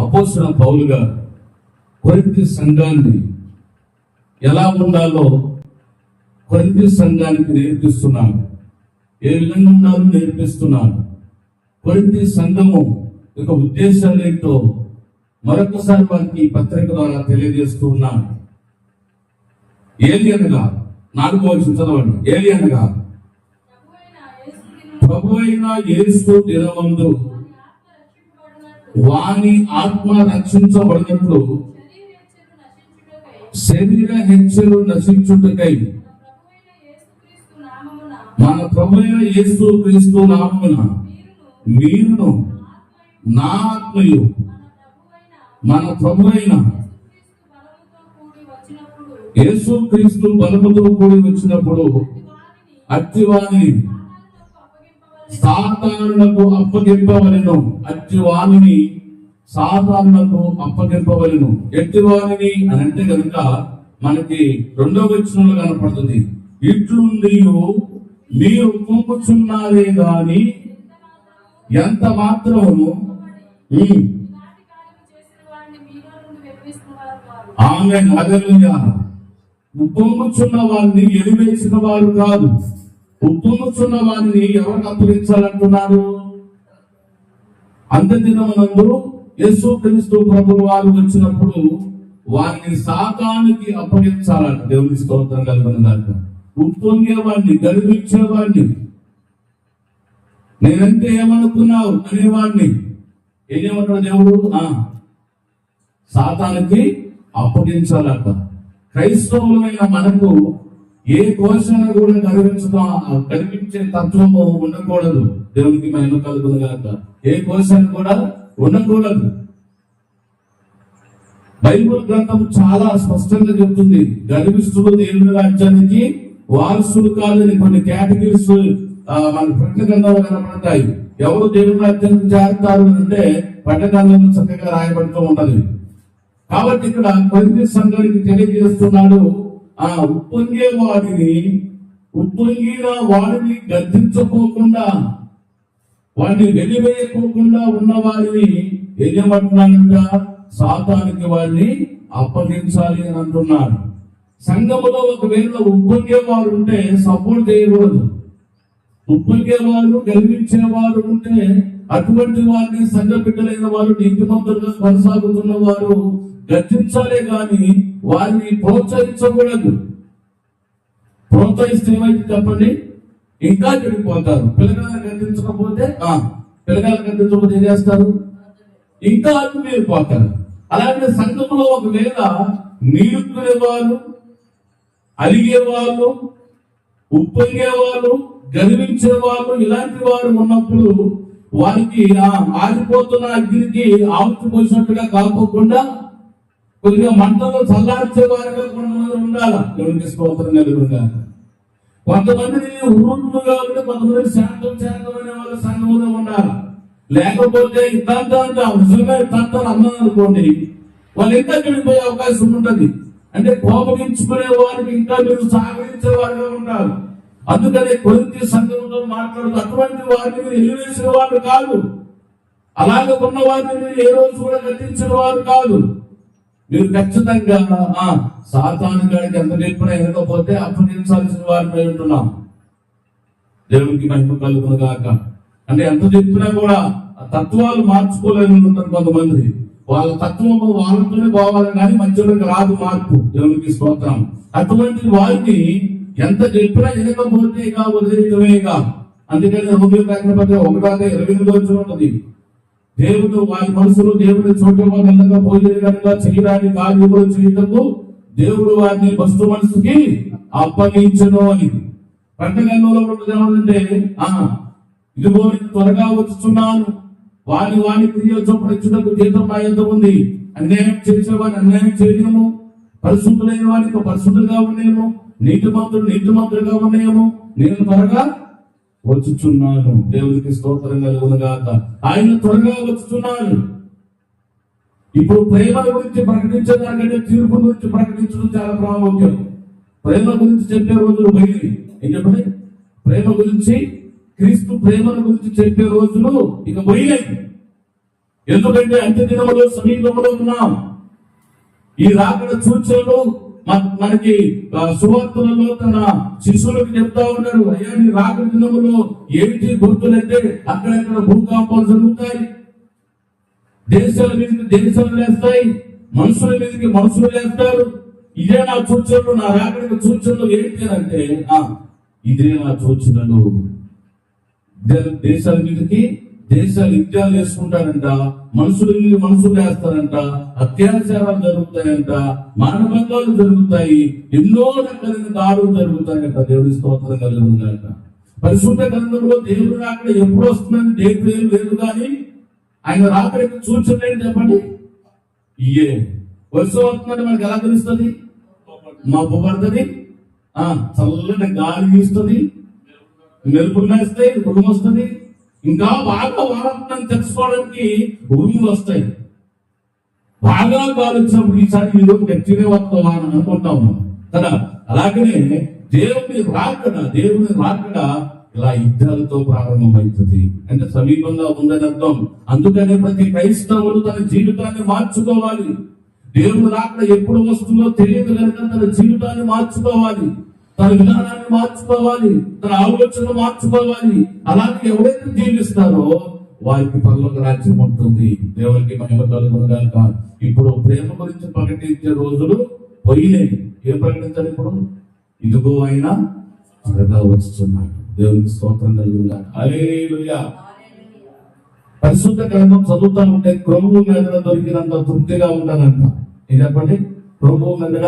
అపోసిన పౌలు గారు కొరింథీ సంఘాన్ని ఎలా ఉండాలో కొరింథీ సంఘానికి నేర్పిస్తున్నాడు ఏ విధంగా ఉండాలో నేర్పిస్తున్నాడు కొరింథీ సంఘము యొక్క ఉద్దేశాలు ఏంటో మరొకసారి వారికి ఈ పత్రిక ద్వారా తెలియజేస్తూ ఉన్నాను. ఏలియనగా నాలుగో వచ్చిన చదవండి. ఏలియనగా. ప్రభువైన యేసు ప్రభు అయిన దినమందు దినమందు వాని ఆత్మ రక్షించబడినట్లు శరీర హెచ్చలు నశించుటకై మన ప్రభుత్వ యేసు క్రీస్తు నామమున మీరును నా ఆత్మయు మన ప్రభు అయిన యేసు క్రీస్తు బలముతో కూడి వచ్చినప్పుడు అట్టి సాతానులకు అప్పగింపవలను. అట్టివాణిని సాతానులకు అప్పగింపవలను. ఎట్టివాణిని అని అంటే కనుక మనకి రెండో వచనంలో కనపడుతుంది. ఇట్లుండి మీరు కూర్చున్నారే గాని ఎంత మాత్రము ఆమె హల్లెలూయా. ఉప్పొంగుచున్న వారిని ఎలివేసిన వారు కాదు. ఉప్పొంగుచున్న వారిని ఎవరికి అప్పగించాలంటున్నారు అంత్యదినమునందు యేసు క్రీస్తు ప్రభువు వారు వచ్చినప్పుడు వారిని సాతానికి అప్పగించాలంట. దేవుని స్తోత్రం కలుగునుగాక. ఉప్పొంగేవాడిని గడిపించేవాడిని నేనంటే ఏమనుకున్నావు? అనేవాడిని. ఏమన్నాడు దేవుడు? సాతానికి అప్పగించాలంట. క్రైస్తవులమైన మనకు ఏ కోశాన కూడా గర్వించడం కనిపించే తత్వము ఉండకూడదు. దేవునికి మహిమ కలుగును గాక ఏ కోశాన్ని కూడా ఉండకూడదు. బైబిల్ గ్రంథం చాలా స్పష్టంగా చెప్తుంది. గర్విస్తులు దేవుని రాజ్యానికి వారసులు కాదని కొన్ని కేటగిరీస్ మన ప్రకటనలో కనపడతాయి. ఎవరు దేవుని రాజ్యానికి చేరుతారు అంటే పట్టణాలను చక్కగా రాయబడుతూ ఉంటది. కాబట్టి ఇక్కడ కొరింథీ సంఘానికి తెలియజేస్తున్నాడు ఆ ఉప్పొంగే వాడిని ఉప్పొంగిన వాడిని గద్దించకోకుండా వాడిని వెలివేయకోకుండా ఉన్న వారిని ఏం చేయమంటున్నాడంట సాతానికి వాడిని అప్పగించాలి అని అంటున్నారు సంఘములో ఒకవేళ ఉప్పొంగే వారు ఉంటే సపోర్ట్ చేయకూడదు. ఉప్పొంగే వారు వారు ఉంటే అటువంటి వారిని సంఘ బిడ్డలైన వారు నీతిమంతులుగా కొనసాగుతున్న వారు గర్జించాలే కానీ వారిని ప్రోత్సహించకూడదు. ప్రోత్సహిస్తే ఏమైతే చెప్పండి. ఇంకా చెడిపోతారు. పిల్లగాలను గర్జించకపోతే ఆ పిల్లగాలను గర్జించకపోతే ఏం చేస్తారు? ఇంకా ఆత్మీయపోతారు అలాగే సంఘంలో ఒకవేళ నీరుకునేవారు అలిగేవాళ్ళు ఉప్పొంగేవాళ్ళు గర్వించే వాళ్ళు ఇలాంటి వారు ఉన్నప్పుడు వారికి ఆరిపోతున్న అగ్నికి ఆవుతు పోసినట్టుగా కాకోకుండా కొద్దిగా మంటలో చల్లార్చే వారిగా కొంతమంది ఉండాలి? దేవునికి స్తోత్రం కలుగుగా కొంతమందిని ఉరుములుగా ఉంటే కొంతమంది శాంతం శాంతమైన వాళ్ళ సంఘంలో ఉండాలి? లేకపోతే ఇతంత అంటే నిజంగా ఇతంత అన్నాను అనుకోండి. వాళ్ళు ఇంకా చెడిపోయే అవకాశం ఉంటుంది. అంటే కోపగించుకునే వారికి ఇంకా మీరు సహకరించే వారిగా ఉండాలి. అందుకనే కొద్ది సంఘంతో మాట్లాడుతూ అటువంటి వారిని మీరు ఎలివేసిన వారు కాదు. అలాగే ఉన్న వారిని మీరు ఏ రోజు కూడా గతించిన వారు కాదు. మీరు ఖచ్చితంగా ఆ సాతాను గారికి ఎంత చెప్పినా వినకపోతే అప్పగించాల్సిన వారిని ఉంటున్నాం. దేవునికి మహిమ కలుగును కాక అంటే ఎంత చెప్పినా కూడా తత్వాలు మార్చుకోలేని ఉంటారు కొంతమంది. వాళ్ళ తత్వం వాళ్ళతోనే పోవాలి కానీ మంచిలోకి రాదు మార్పు. దేవునికి స్తోత్రం. అటువంటి వారికి ఎంత చెప్పినా వినకపోతే ఇక వదిలేయటమేగా అందుకని రోగులు కాకపోతే ఒకటాగా ఇరవై ఎనిమిది వచ్చి ఉంటుంది. దేవుడు వారి మనసులు దేవుని చోటు వాళ్ళగా పోయేది కనుక చేయడానికి కార్యములు చేయటము దేవుడు వారిని వస్తు మనసుకి అప్పగించను అని. ప్రకటనలో ఏమంటే ఆ ఇదిగో నేను త్వరగా వచ్చుచున్నాను. వారి వారి క్రియలు చొప్పున జీతం నా ఉంది. అన్యాయం చేసిన వారిని అన్యాయం చేయలేము. పరిశుద్ధులైన వారికి పరిశుద్ధులుగా ఉండేము నీటి మంత్రులు నీటి మంత్రులుగా ఉండేము నేను త్వరగా వచ్చుచున్నాను. దేవునికి స్తోత్రం కలుగునుగాక ఆయన త్వరగా వచ్చుచున్నాను ఇప్పుడు ప్రేమ గురించి ప్రకటించడానికంటే తీర్పు గురించి ప్రకటించడం చాలా ప్రాముఖ్యం. ప్రేమ గురించి చెప్పే రోజులు పోయి ఏం చెప్పండి? ప్రేమ గురించి క్రీస్తు ప్రేమను గురించి చెప్పే రోజులు ఇక పోయినాయి. ఎందుకంటే అంత్య దినములో సమీపంలో ఉన్నాం. ఈ రాకడ సూచనలు మనకి సువార్తలలో తన శిష్యులకు చెప్తా ఉన్నారు అయ్యా నీ రాక దినములో ఏమిటి గుర్తులైతే అక్కడక్కడ భూకంపాలు జరుగుతాయి. దేశాల మీదకి దేశాలు లేస్తాయి మనుషుల మీదకి మనుషులు లేస్తారు. ఇదే నా సూచనలు నా రాకడికి సూచనలు ఏంటి అంటే ఇదే నా సూచనలు. దేశాల మీదకి దేశాలు యుద్ధాలు చేసుకుంటారంట మనుషులు మనుషులు వేస్తారంట అత్యాచారాలు జరుగుతాయంట మానవంగాలు జరుగుతాయి ఎన్నో రకాలైన దాడులు జరుగుతాయంట దేవుడి స్తోత్రం కలుగుతుందంట పరిశుద్ధ గ్రంథంలో దేవుడు రాకడ ఎప్పుడు వస్తుందని దేవుడు ఏం లేదు కానీ ఆయన రాకడ సూచనలు చెప్పండి? ఇయే. వర్షం వస్తుందని మనకి ఎలా తెలుస్తుంది? మా పడుతుంది ఆ చల్లని గాలి వీస్తుంది. మెరుపులు వేస్తాయి కుటుంబం వస్తుంది. ఇంకా బాగా వారాన్ని తెలుసుకోవడానికి ఉరుములు వస్తాయి. బాగా గాలి ఈసారి ఈ రోజు గట్టిగా వస్తావా అని అనుకుంటాము కదా? అలాగనే దేవుని రాకడ దేవుని రాకడ ఇలా యుద్ధాలతో ప్రారంభమవుతుంది అంటే సమీపంగా ఉందని అర్థం. అందుకనే ప్రతి క్రైస్తవుడు తన జీవితాన్ని మార్చుకోవాలి. దేవుని రాకడ ఎప్పుడు వస్తుందో తెలియదు కనుక తన జీవితాన్ని మార్చుకోవాలి. తన విధానాన్ని మార్చుకోవాలి తన ఆలోచన మార్చుకోవాలి. అలాగే ఎవరైతే జీవిస్తారో వారికి పనులకు రాజ్యం ఉంటుంది. దేవునికి మహిమ కలుగునుగాక ఇప్పుడు ప్రేమ గురించి ప్రకటించే రోజులు పోయినాయి. ఏం ప్రకటించాలి ఇప్పుడు? ఇదిగో అయినా త్వరగా వస్తున్నాడు. దేవునికి స్తోత్రం కలుగునుగాక హల్లెలూయా. పరిశుద్ధ గ్రంథం చదువుతా ఉంటే క్రొమ్ము మీద దొరికినంత తృప్తిగా ఉండదంట. ఇది చెప్పండి? క్రొమ్ము మీద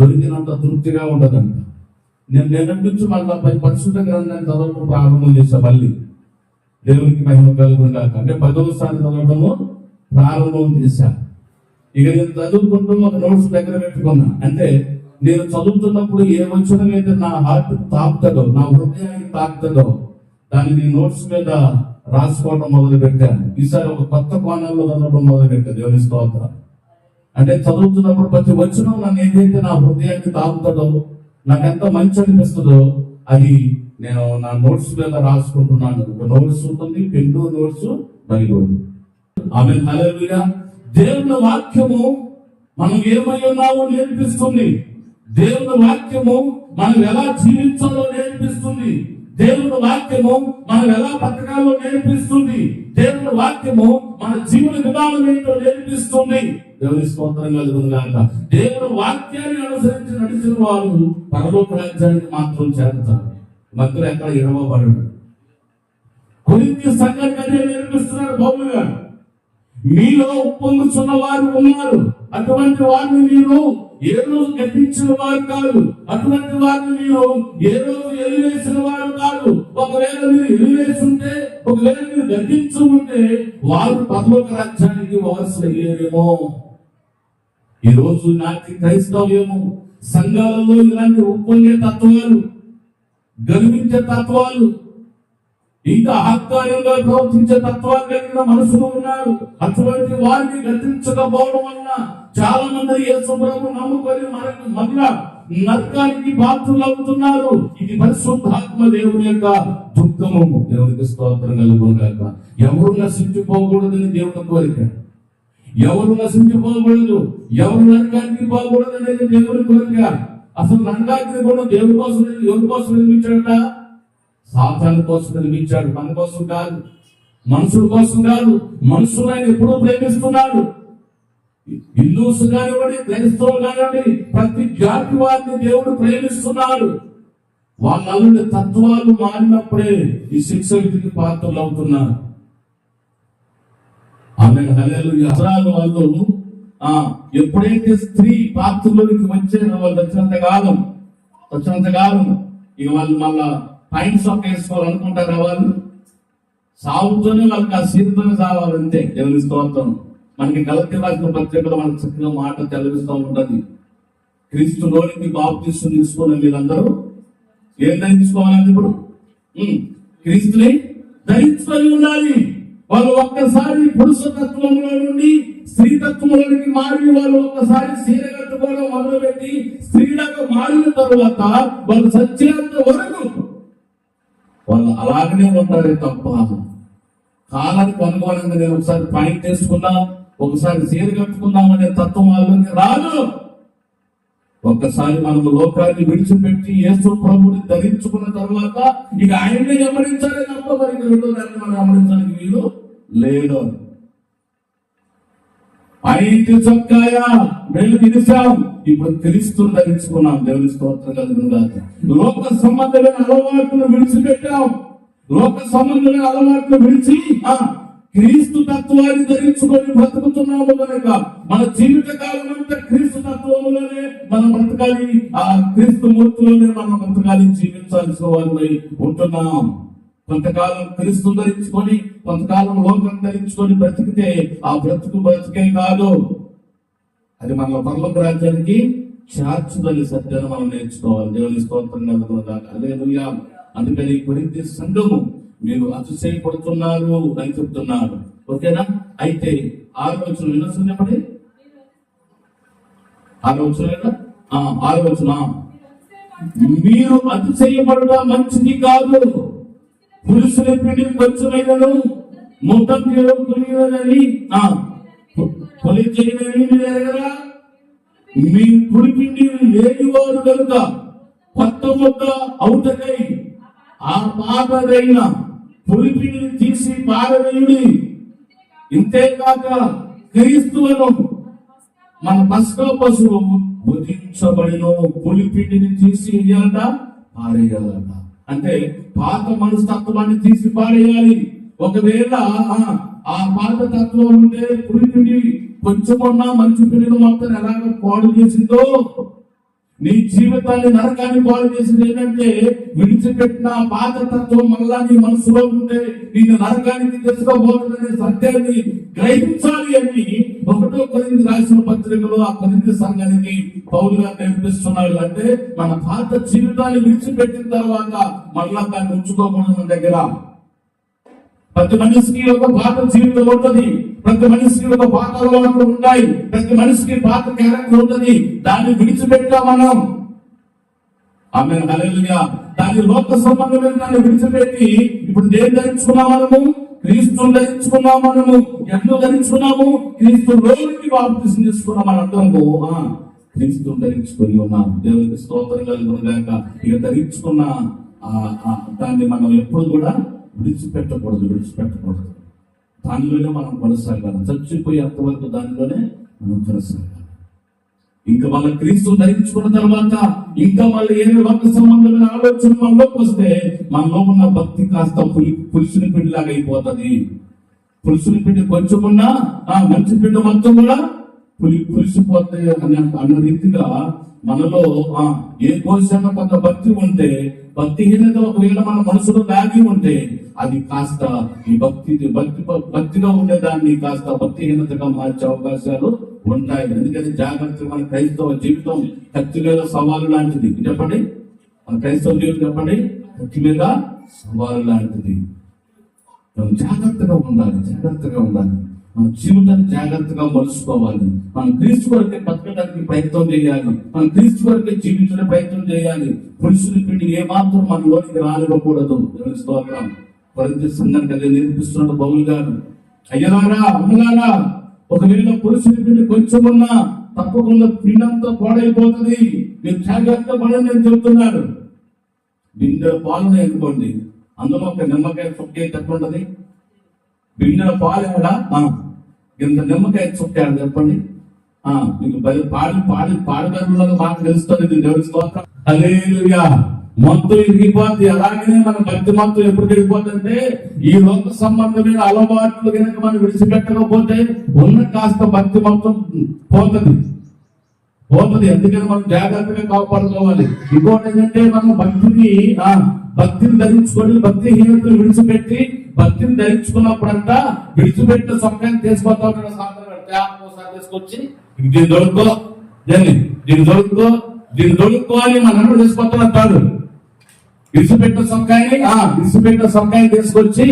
దొరికినంత తృప్తిగా ఉండదంట. నేను నిన్నటి నుంచి మళ్ళా పై పరిశుద్ధ గ్రంథాన్ని చదవడం ప్రారంభం చేశాను మళ్ళీ. దేవునికి మహిమ కలుగుండాక అంటే పదవ స్థానం చదవడము ప్రారంభం చేశా. ఇక నేను చదువుకుంటూ ఒక నోట్స్ దగ్గర పెట్టుకున్నా. అంటే నేను చదువుతున్నప్పుడు ఏ వచనం నా హార్ట్ తాకుతుందో నా హృదయానికి తాకుతుందో దాన్ని నేను నోట్స్ మీద రాసుకోవడం మొదలు పెట్టాను ఈసారి ఒక కొత్త కోణంలో చదవడం మొదలు పెట్టాను దేవుని స్తోత్ర. అంటే చదువుతున్నప్పుడు ప్రతి వచ్చిన నన్ను ఏదైతే నా హృదయాన్ని తాకుతుందో నాకు ఎంత మంచి అనిపిస్తుందో అది నేను నా నోట్స్ మీద రాసుకుంటున్నాను. ఒక నోట్స్ ఉంటుంది పెన్ను నోట్స్ బైబిల్. ఆమె హల్లెలూయా. దేవుని వాక్యము మనం ఏమై ఉన్నామో నేర్పిస్తుంది. దేవుని వాక్యము మనం ఎలా జీవించాలో నేర్పిస్తుంది. దేవుని వాక్యము మనం ఎలా పథకాల్లో నేర్పిస్తుంది? దేవుని వాక్యము మన జీవన విధానం ఏంటో నేర్పిస్తుంది? దేవుని స్తోత్రం కలుగుతుందాక దేవుని వాక్యాన్ని అనుసరించి నడిచిన వారు పరలోక రాజ్యానికి మాత్రం చేరుతారు. మధ్యలో ఎక్కడ ఇడవబడడు కొరింథీ సంఘటన నేర్పిస్తున్నారు నేర్పిస్తున్నాడు గారు. మీలో ఉప్పొంగుచున్న వారు ఉన్నారు. అటువంటి వారిని మీరు ఏ రోజు గద్దించిన వారు కాదు అటువంటి వారిని మీరు ఏ రోజు ఎలివేసిన వారు కాదు. ఒకవేళ మీరు ఎలివేసి ఉంటే ఒకవేళ మీరు గద్దించు ఉంటే వారు పదవక రాజ్యానికి వారసులు అయ్యేరేమో. ఈ రోజు నాటి క్రైస్తవ్యము సంఘాలలో ఇలాంటి ఉప్పొంగే తత్వాలు గర్వించే తత్వాలు ఇంకా అహంకారంగా ప్రవర్తించే తత్వాలు కలిగిన మనసులు ఉన్నారు అటువంటి వారిని గతించకపోవడం వలన చాలా మంది యేసుప్రభు నమ్ముకొని మనకు మళ్ళా నరకానికి పాత్రలు అవుతున్నారు. ఇది పరిశుద్ధాత్మ దేవుని యొక్క దుఃఖము. దేవునికి స్తోత్రం కలుగుగాక ఎవరు నశించిపోకూడదని దేవుని కోరిక? ఎవరు నశించిపోకూడదు? ఎవరు నరకానికి పోకూడదు అనేది దేవుని కోరిక? అసలు నరకానికి కూడా దేవుని కోసం ఎవరి కోసం నిర్మించాడట? సాతాను కోసం కనిపించాడు. మన కోసం కాదు. మనుషుల కోసం కాదు. మనుషులు ఆయన ఎప్పుడూ ప్రేమిస్తున్నాడు. హిందూస్ కానివ్వండి క్రైస్తవులు కానివ్వండి ప్రతి జాతి వారిని దేవుడు ప్రేమిస్తున్నాడు. వాళ్ళ తత్వాలు మారినప్పుడే ఈ శిక్ష విధికి పాత్రలు అవుతున్నారు. ఆమె హలేలు అసరాలు వాళ్ళు ఆ ఎప్పుడైతే స్త్రీ పాత్రలోనికి వచ్చే వాళ్ళు వచ్చినంత కాలం వచ్చినంత కాలం ఇక వాళ్ళు మళ్ళా టైమ్స్ ఆఫ్ వేసుకోవాలనుకుంటారా వాళ్ళు సాగుతూనే వాళ్ళకి ఆ సీతతోనే సావాలంతే దేవుని స్తోత్రం. మనకి గలతీ రాసిన పత్రికలో మనకు చక్కగా మాట తెలివిస్తూ ఉంటుంది. క్రీస్తు లోనికి బాప్తీసు తీసుకున్న మీరందరూ ఏం ధరించుకోవాలండి ఇప్పుడు? క్రీస్తుని ధరించుకొని ఉండాలి. వాళ్ళు ఒక్కసారి పురుషతత్వంలో నుండి స్త్రీతత్వంలోనికి మారి వాళ్ళు ఒక్కసారి సీర కట్టుకోవడం మొదలుపెట్టి స్త్రీలకు మారిన తరువాత వాళ్ళు సత్యేంత వరకు వాళ్ళు అలాగనే ఉంటారే తప్ప కాలాన్ని కొనుగోలేదు నేను ఒకసారి పాయింట్ వేసుకున్నా ఒకసారి చీర కట్టుకుందాం అనే తత్వం వాళ్ళకి రాదు. ఒక్కసారి మనం లోకాన్ని విడిచిపెట్టి యేసు ప్రభుని ధరించుకున్న తర్వాత ఇక ఆయన్ని గమనించాలి తప్ప మరి మనం గమనించడానికి వీలు? లేదు. ఐదు చొక్కాయ వెళ్ళి విడిచాం ఇప్పుడు క్రీస్తు ధరించుకున్నాం దేవుని స్తోత్రం కలుగునుగాక లోక సంబంధమైన అలవాట్లను విడిచిపెట్టాం లోక సంబంధమైన అలవాట్లు విడిచి ఆ క్రీస్తు తత్వాన్ని ధరించుకొని బ్రతుకుతున్నాము కనుక మన జీవిత కాలం అంతా క్రీస్తు తత్వంలోనే మనం బ్రతకాలి. ఆ క్రీస్తు మూర్తిలోనే మనం బ్రతకాలి. జీవించాల్సిన వారిని ఉంటున్నాం. కొంతకాలం క్రీస్తు ధరించుకొని కొంతకాలం లోకం ధరించుకొని బ్రతికితే ఆ బ్రతుకు బ్రతికే కాదు. అది మన పర్లోక రాజ్యానికి చార్చుదని సత్యాన్ని మనం నేర్చుకోవాలి. దేవుని స్తోత్రం కలుగుతుందా అందుకని కొరింథీ సంఘము మీరు అతిశయపడుతున్నారు అని చెప్తున్నారు. ఓకేనా? అయితే ఆలోచన వినొచ్చు చెప్పండి? ఆలోచన ఆలోచన మీరు అతిశయపడడం మంచిది కాదు. పురుషుల పిండి కొంచెమైనను మొత్తం కొలియనని కొలి చేయనని మీరు ఎరగరా మీ పుడిపిండి లేనివారు కనుక కొత్త ముద్ద అవుటకై ఆ పాపదైన పులిపిండిని తీసి పారవేయుడి. ఇంతేకాక క్రీస్తువును మన పసుక పశువు భుజించబడిన పులిపిండిని తీసి వేయాలట పారేయాలట. అంటే పాత మనస్తత్వాన్ని తీసి పారేయాలి. ఒకవేళ ఆ- ఆ పాత తత్వం ఉంటే పులిపిండి కొంచెమన్నా మంచి పిండిని మొత్తం ఎలాగ పాడు చేసిందో నీ జీవితాన్ని నరకాన్ని పాలు చేసింది ఏంటంటే విడిచిపెట్టిన పాత తత్వం మళ్ళా నీ మనసులో ఉంటే నేను నరకానికి తెచ్చుకోబోతుందనే సత్యాన్ని గ్రహించాలి అని ఒకటో కొరింది రాసిన పత్రికలో ఆ కొరింది సంఘానికి పౌరుగా నేర్పిస్తున్నాడు అంటే మన పాత జీవితాన్ని విడిచిపెట్టిన తర్వాత మళ్ళా దాన్ని ఉంచుకోకుండా మన దగ్గర ప్రతి మనిషికి ఒక పాత జీవితం ఉంటుంది ప్రతి మనిషికి ఒక పాత అలవాట్లు ఉంటాయి ప్రతి మనిషికి పాత క్యారెక్టర్ ఉంటుంది దాన్ని విడిచిపెట్టా మనం. ఆమె హల్లెలూయా. దాని లోక సంబంధమైన దాన్ని విడిచిపెట్టి ఇప్పుడు దేని ధరించుకున్నాం మనము? క్రీస్తు ధరించుకున్నాం మనము. ఎందుకు ధరించుకున్నాము? క్రీస్తు లోనికి బాప్తిసం తీసుకున్నాం మన అందరము ఆ, క్రీస్తు ధరించుకొని ఉన్నాం. దేవునికి స్తోత్రం కలుగుగాక ఇక ధరించుకున్న దాన్ని మనం ఎప్పుడు కూడా విడిచిపెట్టకూడదు విడిచిపెట్టకూడదు. దానిలోనే మనం కొనసాగాలి. చచ్చిపోయేంత వరకు దానిలోనే మనం కొనసాగాలి. ఇంకా మన క్రీస్తు ధరించుకున్న తర్వాత ఇంకా మళ్ళీ ఏమి వర్గ సంబంధమైన ఆలోచన మనలోకి వస్తే మనలో ఉన్న భక్తి కాస్త పులి పులుసుని పిండిలాగా అయిపోతుంది. పులుసుని పిండి కొంచెమున్నా ఆ మంచి పిండి మొత్తం కూడా పులి పులిసిపోతే అన్న అన్న రీతిగా మనలో ఆ ఏ కోశాన కొంత భక్తి ఉంటే భక్తిహీనత ఒకవేళ మన మనసులో దాగి ఉంటే అది కాస్త ఈ భక్తి భక్తి భక్తిగా ఉండేదాన్ని కాస్త భక్తిహీనతగా మార్చే అవకాశాలు ఉంటాయి. ఎందుకంటే జాగ్రత్తగా మన క్రైస్తవ జీవితం ఖర్చు మీద సవాలు లాంటిది. చెప్పండి? మన క్రైస్తవ జీవితం చెప్పండి? ఖర్చు మీద సవాలు లాంటిది. జాగ్రత్తగా ఉండాలి జాగ్రత్తగా ఉండాలి. మన జీవితాన్ని జాగ్రత్తగా మలుచుకోవాలి. మనం క్రీస్తు కొరకే బతకడానికి ప్రయత్నం చేయాలి. మనం క్రీస్తు కొరకే జీవించడానికి ప్రయత్నం చేయాలి. పురుషుని పిండి ఏమాత్రం మన లోనికి రానివ్వకూడదు. దేవుని స్తోత్రం. కొరింథీ సంఘానికి అదే నేర్పిస్తున్నాడు బౌల్ గారు. అయ్యలారా అమ్మలారా ఒకవేళ పురుషుని పిండి కొంచెం ఉన్నా తప్పకుండా పిండంతో పాడైపోతుంది. మీరు జాగ్రత్తగా పడని నేను చెబుతున్నాను బిందె పాలన అనుకోండి. అందులో ఒక నిమ్మకాయ చుక్క తక్కువ ఉంటుంది. బిందెల పాలు ఎక్కడ ఇంత నిమ్మకాయ చుట్టాడు చెప్పండి ఆ మీకు బయలు పాడి పాడి పాడగరులలో మాకు తెలుస్తుంది ఇది దేవుడి స్తోత్రం. హల్లెలూయా. మొత్తం ఇరిగిపోద్ది. అలాగనే మన భక్తి మొత్తం ఎప్పుడు ఇరిగిపోతుందంటే ఈ లోక సంబంధమైన అలవాట్లు కనుక మనం విడిచిపెట్టకపోతే ఉన్న కాస్త భక్తి మొత్తం పోతుంది. పోతుంది. ఎందుకని మనం జాగ్రత్తగా కాపాడుకోవాలి? ఇంకోటి ఏంటంటే మనం భక్తిని ఆ భక్తిని ధరించుకొని భక్తి హీనతను విడిచిపెట్టి భక్తిని ధరించుకున్నప్పుడంతా విడిచిపెట్టిన సమయం తీసుకొస్తా ఉంటాడు సాయంత్రం ఒకసారి తీసుకొచ్చి దీన్ని దొరుకుకో దీన్ని దీన్ని దొరుకుకో దీన్ని దొరుకుకో అని మన అన్నుడు తీసుకొస్తా అంటాడు విడిచిపెట్టిన సొక్కాయని ఆ విడిచిపెట్టిన సొక్కాయని తీసుకొచ్చి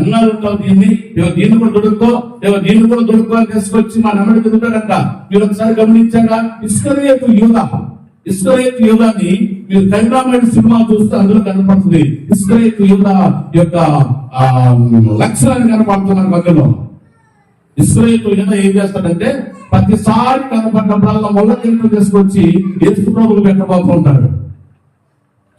ఎన్నాళ్ళు ఉంటావు దీన్ని? దీన్ని కూడా దొడుక్కో ఇగో దీన్ని కూడా దొడుక్కో అని తీసుకొచ్చి మా నమ్మడి తిరుగుతాడంట మీరు ఒకసారి గమనించారా? ఇస్కరియతు యూద. ఇస్కరేత్ యోధాన్ని మీరు కైరామైన సినిమా చూస్తే అందులో కనపడుతుంది. ఇస్కరేత్ యోధ యొక్క ఆ, లక్షణాన్ని కనపడుతున్నారు మధ్యలో. ఇస్రాయేల్ యోధ ఏం చేస్తాడంటే ప్రతిసారి కనపడినప్పుడల్లా మొదల కింద తీసుకొచ్చి యేసు ప్రభులు పెట్టబోతుంటాడు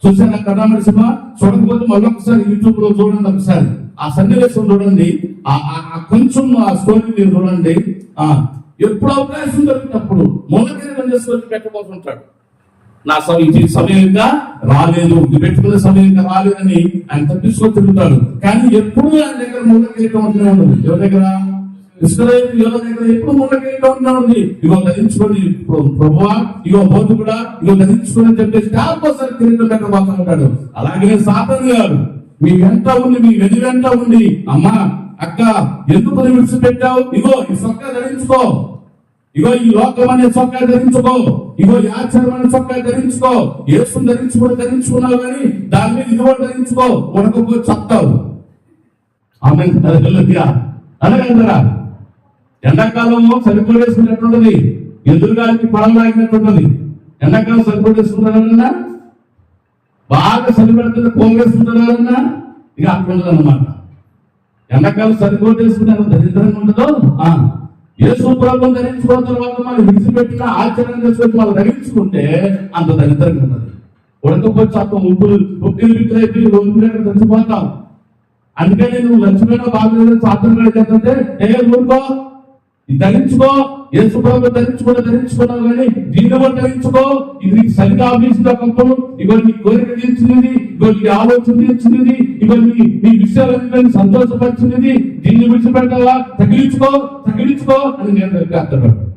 చూసారా కథామణి సినిమా? చూడకపోతే మళ్ళొకసారి యూట్యూబ్లో చూడండి ఒకసారి. ఆ సన్నివేశం చూడండి. ఆ ఆ- కొంచెం ఆ స్టోరీ మీరు చూడండి. ఆ ఎప్పుడు అవకాశం దొరికినప్పుడు మూలకిరీటం చేసుకొని పెట్టబోతుంటాడు నా సమయం ఇది సమయం ఇంకా రాలేదు. ఇది పెట్టుకునే సమయం ఇంకా రాలేదని ఆయన తప్పించుకొని తిరుగుతాడు. కానీ ఎప్పుడు ఆయన దగ్గర మూలకిరీటం ఉంటూనే ఉండదు ఎవరి దగ్గర? ఇస్రాయేల్ యోధ దగ్గర? ఎప్పుడు మూలకిరీటం ఉంటూనే ఉంది ఇగో ధరించుకొని ప్రభువా ఇగో బోధు కూడా ఇగో ధరించుకొని అని చెప్పేసి చాలాసారి తిరిగి దగ్గర పోతా ఉంటాడు. అలాగే సాధన గారు మీ వెంట ఉండి మీ వెను వెంట ఉండి అమ్మా అక్క ఎందుకు విడిచిపెట్టావు ఇగో ఈ సొక్క ధరించుకో. ఇగో ఈ లోకం అనే చొక్కా ధరించుకో. ఇగో ఈ ఆచారం అనే చొక్కా ధరించుకో. యేసుని ధరించుకుని ధరించుకున్నావు కానీ దాని మీద ఇదిగో ధరించుకో. ఉడకపోయి చెప్తావు ఆమె అనగలరా? ఎండాకాలము సరిపడేసుకున్నట్టుంటది ఎదురుగాలికి పడలాగినట్టుంటది ఎండాకాలం సరిపడేసుకుంటారన్నా బాగా సరిపెడుతుంది పోగేసుకుంటారన్నా ఇక అట్లా ఉండదు అనమాట ఎండాకాలం సరిపోటేసుకున్నాను దరిద్రంగా ఉండదు? ఆ. యేసు ప్రభు ధరించుకున్న తర్వాత మనం విడిచిపెట్టిన ఆచరణ చేసుకొని వాళ్ళు ధరించుకుంటే అంత దరిద్రంగా ఉన్నది. ఉడకపోతే అర్థం ఉప్పులు ఉప్పులు విక్రైతే ఉప్పులు చచ్చిపోతాం. అందుకని నువ్వు లక్ష్మీలో బాగా సాధన చేస్తుంటే ఏ ఊరుకో ధరించుకో యేసు ప్రభు ధరించుకో ధరించుకున్నావు కానీ దీన్ని కూడా ధరించుకో. ఇది నీకు సరిగా ఆఫీసులో ఒకప్పుడు ఇగో నీ కోరిక తీర్చినది ఇగో నీ ఆలోచన తీర్చినది ఇగో నీ నీ విషయాలన్నీ సంతోషపరిచినది. దీన్ని విడిచిపెట్టాలా తగిలించుకో తగిలించుకో అని నేను అర్థపడ్డాను.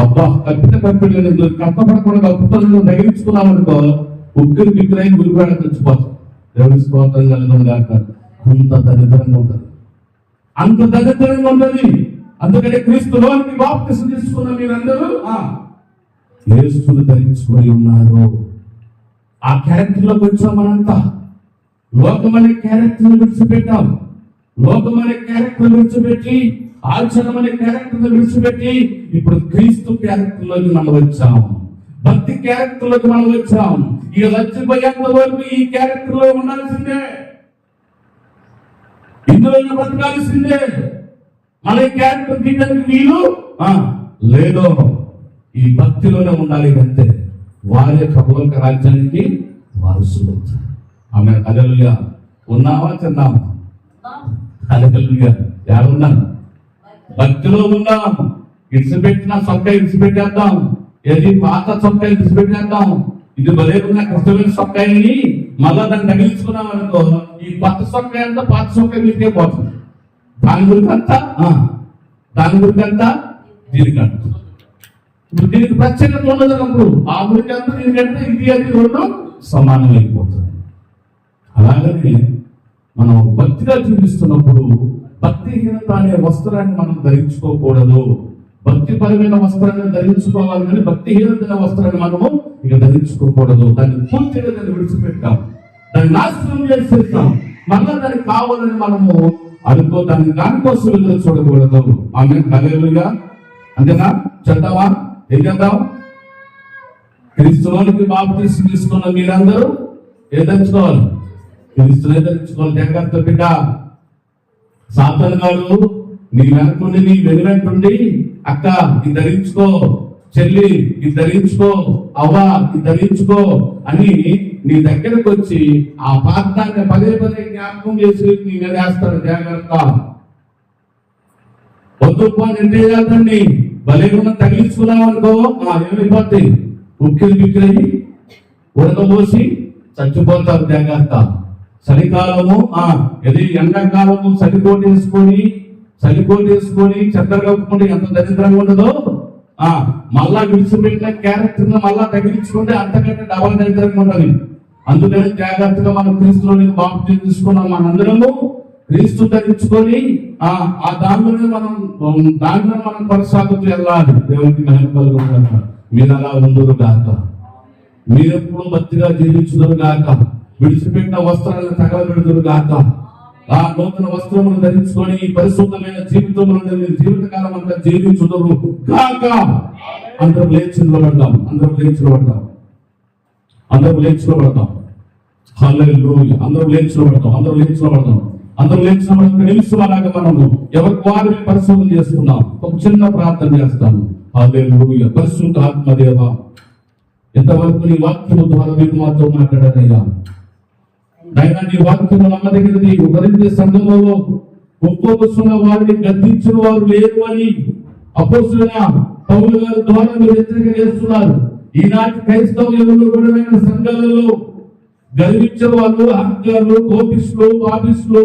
అబ్బా కప్పిత కప్పిట కష్టపడకుండా కప్పుతలను తగిలించుకున్నావు అనుకో ఉగ్గురు బిగ్గులైన గురిపేడ తెచ్చిపోతాం దేవుని స్తోత్రం అంత దరిద్రంగా ఉంటుంది. అంత దరిద్రంగా ఉన్నది. అందుకనే క్రీస్తులోనికి బాప్తిసం తీసుకున్న మీరందరూ ఆ, ధరించుకొని ఉన్నారు. ఆ క్యారెక్టర్లోకి వచ్చాం మనంతా. లోకం అనే క్యారెక్టర్ విడిచిపెట్టాం. లోకం అనే క్యారెక్టర్ విడిచిపెట్టి ఆచరణ అనే క్యారెక్టర్ విడిచిపెట్టి ఇప్పుడు క్రీస్తు క్యారెక్టర్లోకి మనం వచ్చాం. భక్తి క్యారెక్టర్లోకి మనం వచ్చాం. ఈ లచ్చిపోయేంత వరకు ఈ క్యారెక్టర్లో ఉండాల్సిందే. ఇందులో బతకాల్సిందే మళ్ళీ ఈ క్యారెక్టర్ తీయడానికి వీలు? ఆ, లేదు ఈ భక్తిలోనే ఉండాలి అంతే వారి యొక్క భూలోక రాజ్యానికి వారసులు ఆమె అదలుగా ఉన్నావా తిన్నావా అదలుగా ఎవరున్నాను భక్తిలో ఉన్నాం. ఇడిచిపెట్టిన చొక్క ఇడిచిపెట్టేద్దాం ఏది పాత చొక్క ఇడిచిపెట్టేద్దాం ఇది బలేకున్న కష్టమైన చొక్కాయని. మళ్ళా దాన్ని తగిలించుకున్నాం అనుకో ఈ కొత్త చొక్కాయ అంతా పాత చొక్కాయ మీకే పోతుంది. దాని గురికి అంతా దాని గురికంతా దీనికంతా ఇప్పుడు దీనికి ప్రత్యేకత ఉండదు అప్పుడు ఆ గురికంతా దీనికంటే ఇది అది రెండు సమానం అయిపోతుంది. అలాగనే మనం భక్తిగా జీవిస్తున్నప్పుడు భక్తిహీనత అనే వస్త్రాన్ని మనం ధరించుకోకూడదు. భక్తిపరమైన వస్త్రాన్ని ధరించుకోవాలి కానీ భక్తిహీనమైన వస్త్రాన్ని మనము ఇక ధరించుకోకూడదు. దాన్ని పూర్తిగా దాన్ని విడిచిపెట్టాం. దాన్ని నాశనం చేసేస్తాం మళ్ళా దానికి కావాలని మనము అనుకో దాన్ని దానికోసం ఎదురు చూడకూడదు. ఆమె కలేలుగా అంతేనా? చెడ్డావా ఏం చేద్దాం క్రీస్తులోనికి బాప్తీసం తీసుకున్న మీరందరూ ఏం ధరించుకోవాలి? క్రీస్తులే ధరించుకోవాలి. జాగ్రత్త బిడ్డ? సాతన్ గారు నీ వెనకుండి నీ వెనువెంటుండి అక్క ఇది ధరించుకో చెల్లి ఇది ధరించుకో అవ్వ ఇది ధరించుకో అని నీ దగ్గరకు వచ్చి ఆ పాత్రాన్ని పదే పదే జ్ఞాపకం చేసి నీ మీద వేస్తాడు జాగ్రత్త. వద్దు అంటే ఎంత చేద్దండి బలేకుండా తగిలించుకున్నాం అనుకో ఆ ఏమైపోతాయి ఉక్కిరి బిక్కిరి ఉడకపోసి చచ్చిపోతారు. జాగ్రత్త. చలికాలము ఆ ఇది ఎండాకాలము చలికోట వేసుకొని తీసుకొని వేసుకొని కప్పుకుంటే ఎంత దరిద్రంగా ఉండదో ఆ మళ్ళా విడిచిపెట్టిన క్యారెక్టర్ మళ్ళా తగిలించుకుంటే అంతకంటే డబల్ దరిద్రంగా ఉన్నది అందుకని జాగ్రత్తగా మనం క్రీస్తులోని బాప్తి తీసుకున్నాం మనందరము. క్రీస్తు ధరించుకొని ఆ ఆ దానిలోనే మనం దానిలో మనం కొనసాగుతూ వెళ్ళాలి. దేవునికి మహిమ కలుగుతుంది మీరు అలా ఉండరు గాక. మీరెప్పుడు మత్తిగా జీవించుదరు గాక. విడిచిపెట్టిన వస్త్రాలను తగలబెడుదురు గాక. ఆ నూతన వస్త్రములు ధరించుకొని పరిశుద్ధమైన జీవితంలో జీవితకాలం అంతా జీవించుదరు కాక అందరం లేచి నిలబడదాం అందరం లేచి నిలబడదాం. అందరం లేచి నిలబడదాం. హల్లెలూయా. అందరం లేచి నిలబడతాం అందరం లేచి నిలబడతాం అందరం లేచి నిలబడదాం నిమిషం అలాగా మనము ఎవరికి వారిని పరిశోధన చేసుకున్నాం ఒక చిన్న ప్రార్థన చేస్తాను. హల్లెలూయా. పరిశుద్ధ ఆత్మదేవ ఎంతవరకు నీ వాక్యము ద్వారా మీరు మాతో మాట్లాడారయ్యా? ఆయన నీ వాక్యము నమ్మదగినది ఒకరింటి సంఘములో ఒప్పుకొస్తున్న వారిని గద్దించిన వారు లేరు అని అపోసులైన పౌరుల గారి ద్వారా మీరు హెచ్చరిక చేస్తున్నారు. ఈనాటి క్రైస్తవ యువకులు కూడా సంఘాలలో గర్వించే వాళ్ళు అహంకారులు కోపిస్టులు పాపిస్టులు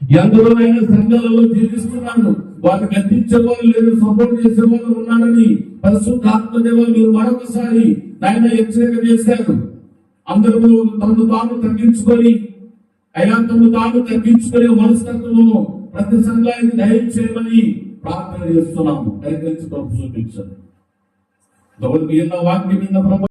ఎందులోనైనా సంఘాలలో జీవిస్తున్నాను వారిని గద్దించే వాళ్ళు లేదు సపోర్ట్ చేసే వాళ్ళు ఉన్నారని పరిశుద్ధ ఆత్మదేవ మీరు మరొకసారి ఆయన హెచ్చరిక చేశారు. అందరిలో తమను తాను తగ్గించుకొని అయినా తమను తాను తగ్గించుకొని మనస్తత్వము ప్రతి సంఘానికి ధైర్యం చేయమని ప్రార్థన చేస్తున్నాము. దయచేసి ప్రభు చూపించండి ఎవరికి ఎన్న వాక్యం విన్న ప్రభు